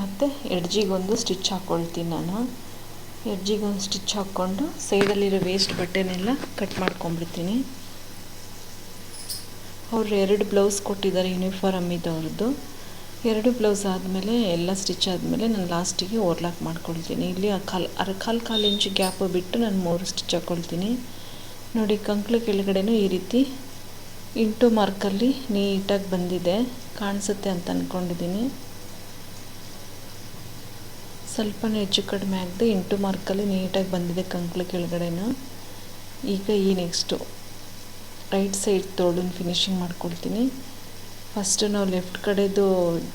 ಮತ್ತು ಎಡ್ಜಿಗೊಂದು ಸ್ಟಿಚ್ ಹಾಕ್ಕೊಳ್ತೀನಿ ನಾನು. ಎಡ್ಜಿಗೊಂದು ಸ್ಟಿಚ್ ಹಾಕ್ಕೊಂಡು ಸೈಡಲ್ಲಿರೋ ವೇಸ್ಟ್ ಬಟ್ಟೆನೆಲ್ಲ ಕಟ್ ಮಾಡ್ಕೊಂಬಿಡ್ತೀನಿ ಅವ್ರು ಎರಡು ಬ್ಲೌಸ್ ಕೊಟ್ಟಿದ್ದಾರೆ ಯೂನಿಫಾರ್ಮ್ ಇದು ಅವ್ರದ್ದು ಎರಡು ಬ್ಲೌಸ್ ಆದಮೇಲೆ ಎಲ್ಲ ಸ್ಟಿಚ್ ಆದಮೇಲೆ ನಾನು ಲಾಸ್ಟಿಗೆ ಓರ್ಲಾಕ್ ಮಾಡ್ಕೊಳ್ತೀನಿ. ಇಲ್ಲಿ ಕಾಲು, ಅರ ಕಾಲು ಕಾಲು ಇಂಚು ಗ್ಯಾಪ್ ಬಿಟ್ಟು ನಾನು ಮೂರು ಸ್ಟಿಚ್ ಹಾಕ್ಕೊಳ್ತೀನಿ. ನೋಡಿ ಕಂಕ್ಳು ಕೆಳಗಡೆನೂ ಈ ರೀತಿ ಇಂಟು ಮಾರ್ಕಲ್ಲಿ ನೀಟಾಗಿ ಬಂದಿದೆ. ಕಾಣಿಸುತ್ತೆ ಅಂತ ಅಂದ್ಕೊಂಡಿದ್ದೀನಿ ಸ್ವಲ್ಪನೇ ಹೆಚ್ಚು ಕಡಿಮೆ ಆಗದೆ ಎಂಟು ಮಾರ್ಕಲ್ಲಿ ನೀಟಾಗಿ ಬಂದಿದೆ ಕಂಕ್ಳು ಕೆಳಗಡೆನ. ಈಗ ಈ ನೆಕ್ಸ್ಟು ರೈಟ್ ಸೈಡ್ ತೋಳನ್ನ ಫಿನಿಶಿಂಗ್ ಮಾಡ್ಕೊಳ್ತೀನಿ. ಫಸ್ಟು ನಾವು ಲೆಫ್ಟ್ ಕಡೆದು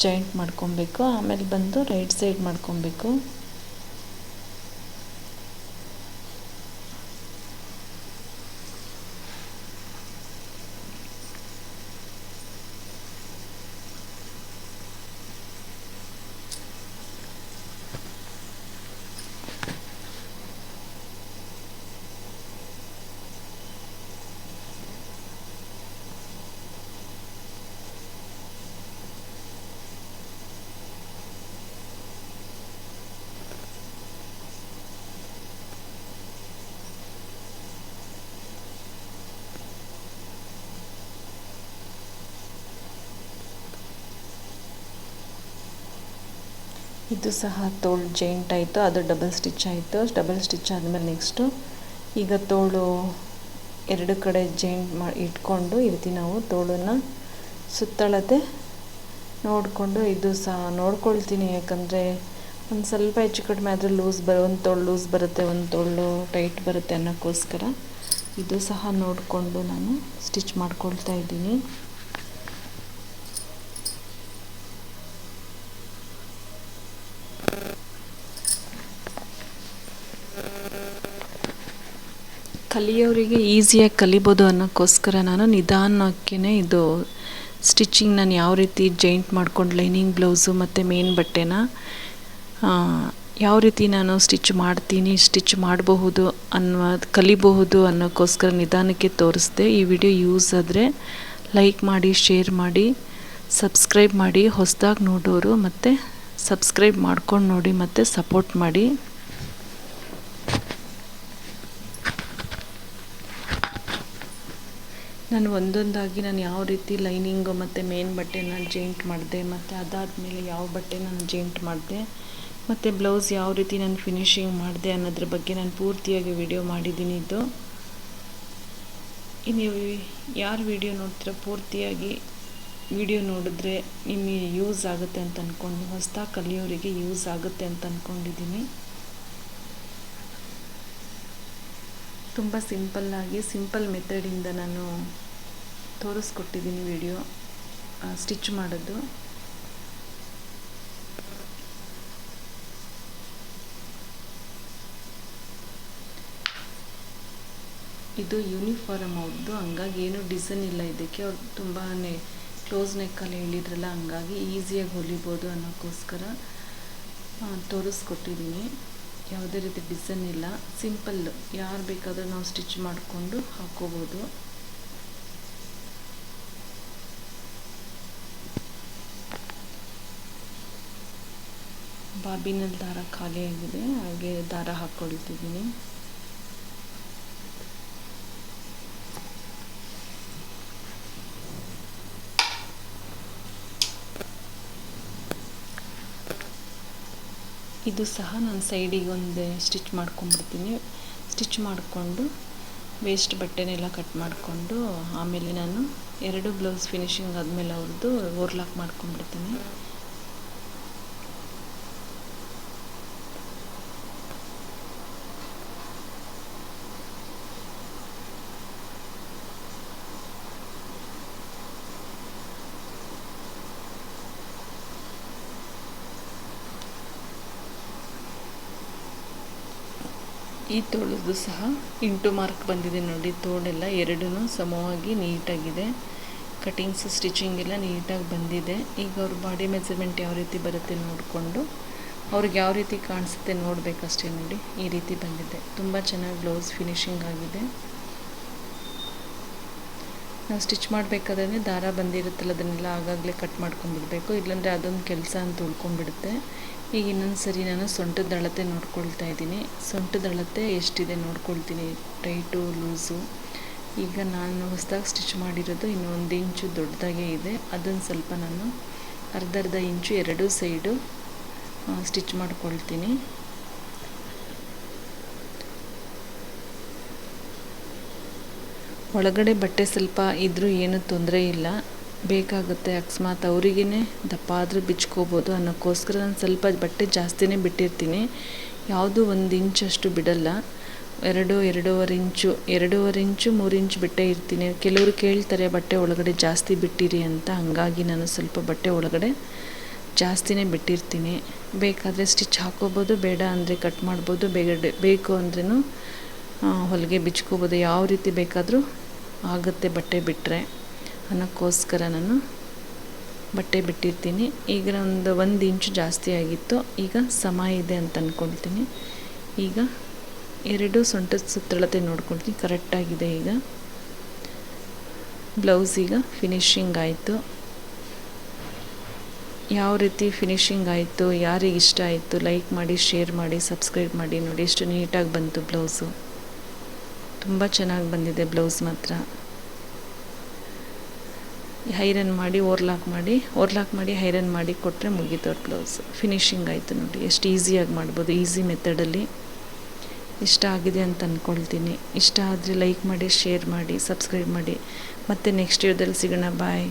ಜಾಯಿಂಟ್ ಮಾಡ್ಕೊಬೇಕು, ಆಮೇಲೆ ಬಂದು ರೈಟ್ ಸೈಡ್ ಮಾಡ್ಕೊಬೇಕು. ಇದು ಸಹ ತೋಳು ಜೈಂಟ್ ಆಯಿತು ಅದು ಡಬಲ್ ಸ್ಟಿಚ್ ಆಯಿತು. ಡಬಲ್ ಸ್ಟಿಚ್ ಆದಮೇಲೆ ನೆಕ್ಸ್ಟು ಈಗ ತೋಳು ಎರಡು ಕಡೆ ಜೈಂಟ್ ಮಾಡಿ ಇಟ್ಕೊಂಡು ಈ ರೀತಿ ನಾವು ತೋಳನ್ನು ಸುತ್ತಳತೆ ನೋಡಿಕೊಂಡು ಇದು ಸಹ ನೋಡ್ಕೊಳ್ತೀನಿ. ಯಾಕಂದರೆ ಒಂದು ಸ್ವಲ್ಪ ಹೆಚ್ಚು ಕಡಿಮೆ ಆದರೆ ಲೂಸ್ ಬರ ಒಂದು ತೋಳು ಲೂಸ್ ಬರುತ್ತೆ, ಒಂದು ತೋಳು ಟೈಟ್ ಬರುತ್ತೆ ಅನ್ನೋಕ್ಕೋಸ್ಕರ ಇದು ಸಹ ನೋಡಿಕೊಂಡು ನಾನು ಸ್ಟಿಚ್ ಮಾಡ್ಕೊಳ್ತಾ ಇದ್ದೀನಿ. ಕಲಿಯೋರಿಗೆ ಈಸಿಯಾಗಿ ಕಲಿಬೋದು ಅನ್ನೋಕ್ಕೋಸ್ಕರ ನಾನು ನಿಧಾನಕ್ಕೇ ಇದು ಸ್ಟಿಚಿಂಗ್ ನಾನು ಯಾವ ರೀತಿ ಜಾಯಿಂಟ್ ಮಾಡ್ಕೊಂಡು ಲೈನಿಂಗ್ ಬ್ಲೌಸು ಮತ್ತು ಮೇನ್ ಬಟ್ಟೆನ ಯಾವ ರೀತಿ ನಾನು ಸ್ಟಿಚ್ ಮಾಡ್ತೀನಿ, ಸ್ಟಿಚ್ ಮಾಡಬಹುದು ಅನ್ನೋ, ಕಲಿಬಹುದು ಅನ್ನೋಕ್ಕೋಸ್ಕರ ನಿಧಾನಕ್ಕೆ ತೋರಿಸ್ದೆ. ಈ ವಿಡಿಯೋ ಯೂಸ್ ಆದರೆ ಲೈಕ್ ಮಾಡಿ, ಶೇರ್ ಮಾಡಿ, ಸಬ್ಸ್ಕ್ರೈಬ್ ಮಾಡಿ, ಹೊಸದಾಗಿ ನೋಡೋರು ಮತ್ತು ಸಬ್ಸ್ಕ್ರೈಬ್ ಮಾಡ್ಕೊಂಡು ನೋಡಿ ಮತ್ತು ಸಪೋರ್ಟ್ ಮಾಡಿ. ನಾನು ಒಂದೊಂದಾಗಿ ನಾನು ಯಾವ ರೀತಿ ಲೈನಿಂಗು ಮತ್ತು ಮೇನ್ ಬಟ್ಟೆನ ಜಾಯಿಂಟ್ ಮಾಡಿದೆ, ಮತ್ತು ಅದಾದಮೇಲೆ ಯಾವ ಬಟ್ಟೆ ನಾನು ಜೇಂಟ್ ಮಾಡಿದೆ, ಮತ್ತು ಬ್ಲೌಸ್ ಯಾವ ರೀತಿ ನಾನು ಫಿನಿಶಿಂಗ್ ಮಾಡಿದೆ ಅನ್ನೋದ್ರ ಬಗ್ಗೆ ನಾನು ಪೂರ್ತಿಯಾಗಿ ವಿಡಿಯೋ ಮಾಡಿದ್ದೀನಿ ಇದು. ನೀವು ಯಾರು ವಿಡಿಯೋ ನೋಡ್ತೀರ ಪೂರ್ತಿಯಾಗಿ ವಿಡಿಯೋ ನೋಡಿದ್ರೆ ನಿಮಗೆ ಯೂಸ್ ಆಗುತ್ತೆ ಅಂತ ಅಂದ್ಕೊಂಡು ಹೊಸ್ದಾಗಿ ಕಲಿಯೋರಿಗೆ ಯೂಸ್ ಆಗುತ್ತೆ ಅಂತ ಅಂದ್ಕೊಂಡಿದ್ದೀನಿ ತುಂಬ ಸಿಂಪಲ್ಲಾಗಿ ಸಿಂಪಲ್ ಮೆಥಡಿಂದ ನಾನು ತೋರಿಸ್ಕೊಟ್ಟಿದ್ದೀನಿ ವಿಡಿಯೋ ಸ್ಟಿಚ್ ಮಾಡೋದು. ಇದು ಯೂನಿಫಾರ್ಮ್ ಅವ್ರದ್ದು ಹಂಗಾಗಿ ಏನು ಡಿಸೈನ್ ಇಲ್ಲ ಇದಕ್ಕೆ. ಅವ್ರು ತುಂಬಾ ಕ್ಲೋಸ್ ನೆಕ್ಕಲ್ಲಿ ಹೇಳಿದ್ರಲ್ಲ, ಹಂಗಾಗಿ ಈಸಿಯಾಗಿ ಹೊಲಿಬೋದು ಅನ್ನೋಕ್ಕೋಸ್ಕರ ತೋರಿಸ್ಕೊಟ್ಟಿದ್ದೀನಿ ಯಾವುದೇ ರೀತಿ ಡಿಸೈನ್ ಇಲ್ಲ. ಸಿಂಪಲ್ ಯಾರು ಬೇಕಾದರೂ ನಾವು ಸ್ಟಿಚ್ ಮಾಡಿಕೊಂಡು ಹಾಕೋಬೋದು. ಬಾಬಿನಲ್ಲಿ ದಾರ ಖಾಲಿಯಾಗಿದೆ. ಹಾಗೆ ದಾರ ಹಾಕ್ಕೊಳ್ತಿದ್ದೀನಿ. ಇದು ಸಹ ನಾನು ಸೈಡಿಗೆ ಒಂದು ಸ್ಟಿಚ್ ಮಾಡ್ಕೊಂಡ್ಬಿಡ್ತೀನಿ. ಸ್ಟಿಚ್ ಮಾಡಿಕೊಂಡು ವೇಸ್ಟ್ ಬಟ್ಟೆನೆಲ್ಲ ಕಟ್ ಮಾಡಿಕೊಂಡು ಆಮೇಲೆ ನಾನು ಎರಡು ಬ್ಲೌಸ್ ಫಿನಿಶಿಂಗ್ ಆದಮೇಲೆ ಅವ್ರದ್ದು ಓರ್ಲಾಕ್ ಮಾಡ್ಕೊಂಡ್ಬಿಡ್ತೀನಿ. ಈ ತೋಳದು ಸಹ ಇಂಟು ಮಾರ್ಕ್ ಬಂದಿದೆ ನೋಡಿ. ತೋಳೆಲ್ಲ ಎರಡೂ ಸಮವಾಗಿ ನೀಟಾಗಿದೆ. ಕಟಿಂಗ್ಸ್, ಸ್ಟಿಚಿಂಗ್ ಎಲ್ಲ ನೀಟಾಗಿ ಬಂದಿದೆ. ಈಗ ಅವ್ರ ಬಾಡಿ ಮೆಜರ್ಮೆಂಟ್ ಯಾವ ರೀತಿ ಬರುತ್ತೆ ನೋಡಿಕೊಂಡು ಅವ್ರಿಗೆ ಯಾವ ರೀತಿ ಕಾಣಿಸುತ್ತೆ ನೋಡಬೇಕಷ್ಟೇ ನೋಡಿ. ಈ ರೀತಿ ಬಂದಿದೆ. ತುಂಬ ಚೆನ್ನಾಗಿ ಬ್ಲೌಸ್ ಫಿನಿಶಿಂಗ್ ಆಗಿದೆ. ನಾವು ಸ್ಟಿಚ್ ಮಾಡಬೇಕಾದ್ರೆ ದಾರ ಬಂದಿರುತ್ತಲ್ಲ, ಅದನ್ನೆಲ್ಲ ಆಗಾಗಲೇ ಕಟ್ ಮಾಡ್ಕೊಂಡ್ಬಿಡ್ಬೇಕು. ಇಲ್ಲಾಂದರೆ ಅದೊಂದು ಕೆಲಸ ಅಂತ ಉಳ್ಕೊಂಡ್ಬಿಡುತ್ತೆ. ಈಗ ಇನ್ನೊಂದು ಸರಿ ನಾನು ಸೊಂಟದ ಅಳತೆ ನೋಡ್ಕೊಳ್ತಾ ಇದ್ದೀನಿ. ಸೊಂಟದ ಅಳತೆ ಎಷ್ಟಿದೆ ನೋಡ್ಕೊಳ್ತೀನಿ. ಟೈಟು ಲೂಸು ಈಗ ನಾನು ಹೊಸದಾಗಿ ಸ್ಟಿಚ್ ಮಾಡಿರೋದು ಇನ್ನು ಒಂದು ಇಂಚು ದೊಡ್ಡದಾಗೇ ಇದೆ. ಅದನ್ನು ಸ್ವಲ್ಪ ನಾನು ಅರ್ಧ ಅರ್ಧ ಇಂಚು ಎರಡೂ ಸೈಡು ಸ್ಟಿಚ್ ಮಾಡ್ಕೊಳ್ತೀನಿ. ಒಳಗಡೆ ಬಟ್ಟೆ ಸ್ವಲ್ಪ ಇದ್ದರೂ ಏನೂ ತೊಂದರೆ ಇಲ್ಲ. ಬೇಕಾಗುತ್ತೆ. ಅಕಸ್ಮಾತ್ ಅವರಿಗೇ ದಪ್ಪ ಆದರೂ ಬಿಚ್ಕೋಬೋದು ಅನ್ನೋಕ್ಕೋಸ್ಕರ ನಾನು ಸ್ವಲ್ಪ ಬಟ್ಟೆ ಜಾಸ್ತಿನೇ ಬಿಟ್ಟಿರ್ತೀನಿ. ಯಾವುದೂ ಒಂದು ಇಂಚಷ್ಟು ಬಿಡಲ್ಲ. ಎರಡು, ಎರಡೂವರೆ ಇಂಚು ಎರಡೂವರೆ ಇಂಚು, ಮೂರು ಇಂಚು ಬಿಟ್ಟೇ ಇರ್ತೀನಿ. ಕೆಲವರು ಕೇಳ್ತಾರೆ, ಬಟ್ಟೆ ಒಳಗಡೆ ಜಾಸ್ತಿ ಬಿಟ್ಟಿರಿ ಅಂತ. ಹಾಗಾಗಿ ನಾನು ಸ್ವಲ್ಪ ಬಟ್ಟೆ ಒಳಗಡೆ ಜಾಸ್ತಿನೇ ಬಿಟ್ಟಿರ್ತೀನಿ. ಬೇಕಾದರೆ ಸ್ಟಿಚ್ ಹಾಕೋಬೋದು, ಬೇಡ ಅಂದರೆ ಕಟ್ ಮಾಡ್ಬೋದು, ಬೇಗ, ಬೇಕು ಅಂದ್ರೂ ಹೊಲಿಗೆ ಬಿಚ್ಕೋಬೋದು. ಯಾವ ರೀತಿ ಬೇಕಾದರೂ ಆಗುತ್ತೆ ಬಟ್ಟೆ ಬಿಟ್ಟರೆ ಅನ್ನೋಕ್ಕೋಸ್ಕರ ನಾನು ಬಟ್ಟೆ ಬಿಟ್ಟಿರ್ತೀನಿ. ಈಗ ಒಂದು ಒಂದು ಇಂಚು ಜಾಸ್ತಿ ಆಗಿತ್ತು. ಈಗ ಸಮ ಇದೆ ಅಂತ ಅಂದ್ಕೊಳ್ತೀನಿ ಈಗ ಎರಡು ಸೊಂಟದ ಸುತ್ತಳತೆ ನೋಡ್ಕೊಳ್ತೀನಿ. ಕರೆಕ್ಟಾಗಿದೆ ಈಗ. ಬ್ಲೌಸ್ ಈಗ ಫಿನಿಶಿಂಗ್ ಆಯಿತು. ಯಾವ ರೀತಿ ಫಿನಿಶಿಂಗ್ ಆಯಿತು, ಯಾರಿಗೆ ಇಷ್ಟ ಆಯಿತು ಲೈಕ್ ಮಾಡಿ ಶೇರ್ ಮಾಡಿ ಸಬ್ಸ್ಕ್ರೈಬ್ ಮಾಡಿ ನೋಡಿ. ಎಷ್ಟು ನೀಟಾಗಿ ಬಂತು ಬ್ಲೌಸು ತುಂಬ ಚೆನ್ನಾಗಿ ಬಂದಿದೆ ಬ್ಲೌಸ್ ಮಾತ್ರ. ಹೈರನ್ ಮಾಡಿ ಓರ್ಲಾಕ್ ಮಾಡಿ ಓರ್ಲಾಕ್ ಮಾಡಿ, ಹೈರನ್ ಮಾಡಿ ಕೊಟ್ಟರೆ ಮುಗೀತು ಬ್ಲೌಸ್ ಫಿನಿಶಿಂಗ್ ಆಯಿತು ನೋಡಿ. ಎಷ್ಟು ಈಸಿಯಾಗಿ ಮಾಡ್ಬೋದು. ಈಸಿ ಮೆಥಡಲ್ಲಿ ಇಷ್ಟ ಆಗಿದೆ ಅಂತ ಅಂದ್ಕೊಳ್ತೀನಿ ಇಷ್ಟ ಆದರೆ ಲೈಕ್ ಮಾಡಿ ಶೇರ್ ಮಾಡಿ ಸಬ್ಸ್ಕ್ರೈಬ್ ಮಾಡಿ. ಮತ್ತು ನೆಕ್ಸ್ಟ್ ಇಯರ್ದಲ್ಲಿ ಸಿಗೋಣ. ಬಾಯ್